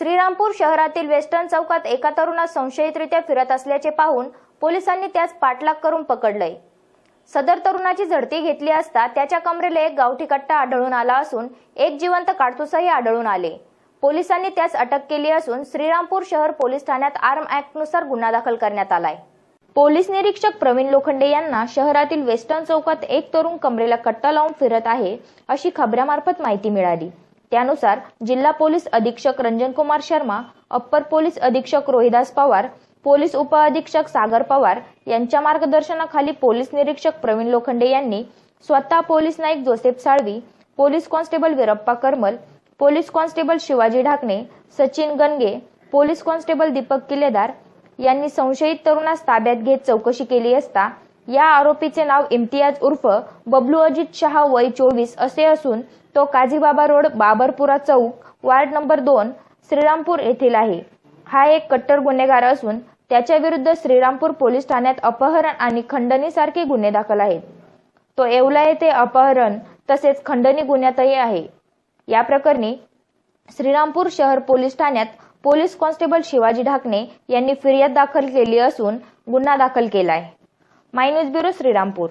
श्रीरामपूर शहरातील वेस्टर्न चौकात एका तरुणास संशयितरित्या फिरत असल्याचे पाहून पोलिसांनी त्यास पाठलाग करून पकडलंय. सदर तरुणाची झडती घेतली असता त्याच्या कमरेला एक गावठी कट्टा आढळून आला असून एक जिवंत काडतुसही आढळून आले. पोलिसांनी त्यास अटक केली असून श्रीरामपूर शहर पोलीस ठाण्यात आर्म ऍक्टनुसार गुन्हा दाखल करण्यात आलाय. पोलीस निरीक्षक प्रवीण लोखंडे यांना शहरातील वेस्टर्न चौकात एक तरुण कमरेला कट्टा लावून फिरत आहे अशी खबऱ्यामार्फत माहिती मिळाली. त्यानुसार जिल्हा पोलीस अधीक्षक रंजन कुमार शर्मा अप्पर पोलीस अधीक्षक रोहिदास पवार पोलीस उपअधीक्षक सागर पवार यांच्या मार्गदर्शनाखाली पोलीस निरीक्षक प्रवीण लोखंडे यांनी स्वतः police Naik Joseph Salvi police constable Veerappa Karmal police constable Shivaji Dhakane Sachin Ganage police constable Deepak Killedar यांनी संशयित तरुणास ताब्यात घेत चौकशी केली असता या आरोपीचे नाव इम्तियाज उर्फ बबलू अजित शहा वय चोवीस असे असून तो काझीबाबा रोड बाबरपुरा चौक वार्ड नंबर दोन श्रीरामपूर येथील आहे. हा एक कट्टर गुन्हेगार असून त्याच्या विरुद्ध श्रीरामपूर पोलीस ठाण्यात अपहरण आणि खंडणीसारखे गुन्हे दाखल आहेत. तो येवला येथे अपहरण तसेच खंडणी गुन्ह्यातही आहे. या प्रकरणी श्रीरामपूर शहर पोलीस ठाण्यात पोलीस कॉन्स्टेबल शिवाजी ढाकणे यांनी फिर्याद दाखल केली असून गुन्हा दाखल केलाय. My news bureau Shrirampur.